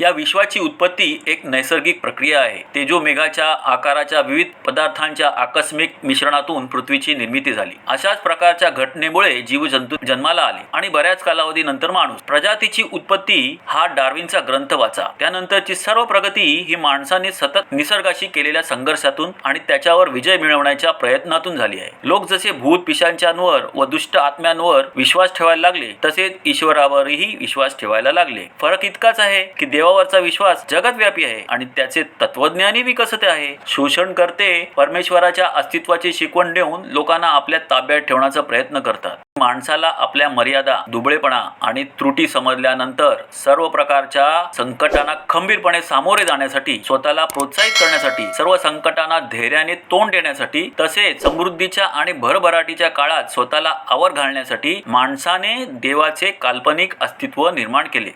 या विश्वाची उत्पत्ती एक नैसर्गिक प्रक्रिया आहे. तेजोमेघाच्या आकाराच्या विविध पदार्थांच्या आकस्मिक मिश्रणातून पृथ्वीची निर्मिती झाली. अशाच प्रकारच्या घटनेमुळे जीवजंतू जन्माला आले आणि बऱ्याच कालावधीनंतर माणूस. प्रजातीची उत्पत्ती हा डार्विनचा ग्रंथ वाचा. त्यानंतरची सर्व प्रगती ही माणसाने सतत निसर्गाशी केलेल्या संघर्षातून आणि त्याच्यावर विजय मिळवण्याच्या प्रयत्नातून झाली आहे. लोक जसे भूत पिशांच्यांवर व दुष्ट आत्म्यांवर विश्वास ठेवायला लागले तसेच ईश्वरावरही विश्वास ठेवायला लागले. फरक इतकाच आहे की देवावरचा विश्वास जगतव्यापी आहे आणि त्याचे तत्वज्ञानी विकसित आहे. शोषण करते परमेश्वराच्या अस्तित्वाची शिकवण देऊन लोकांना आपल्या ताब्यात ठेवण्याचा प्रयत्न करतात. माणसाला आपल्या मर्यादा दुबळेपणा आणि त्रुटी समजल्यानंतर सर्व प्रकारच्या संकटांना खंबीरपणे सामोरे जाण्यासाठी स्वतःला प्रोत्साहित करण्यासाठी सर्व संकटांना धैर्याने तोंड देण्यासाठी तसेच समृद्धीच्या आणि भरभराटीच्या काळात स्वतःला आवर घालण्यासाठी माणसाने देवाचे काल्पनिक अस्तित्व निर्माण केले.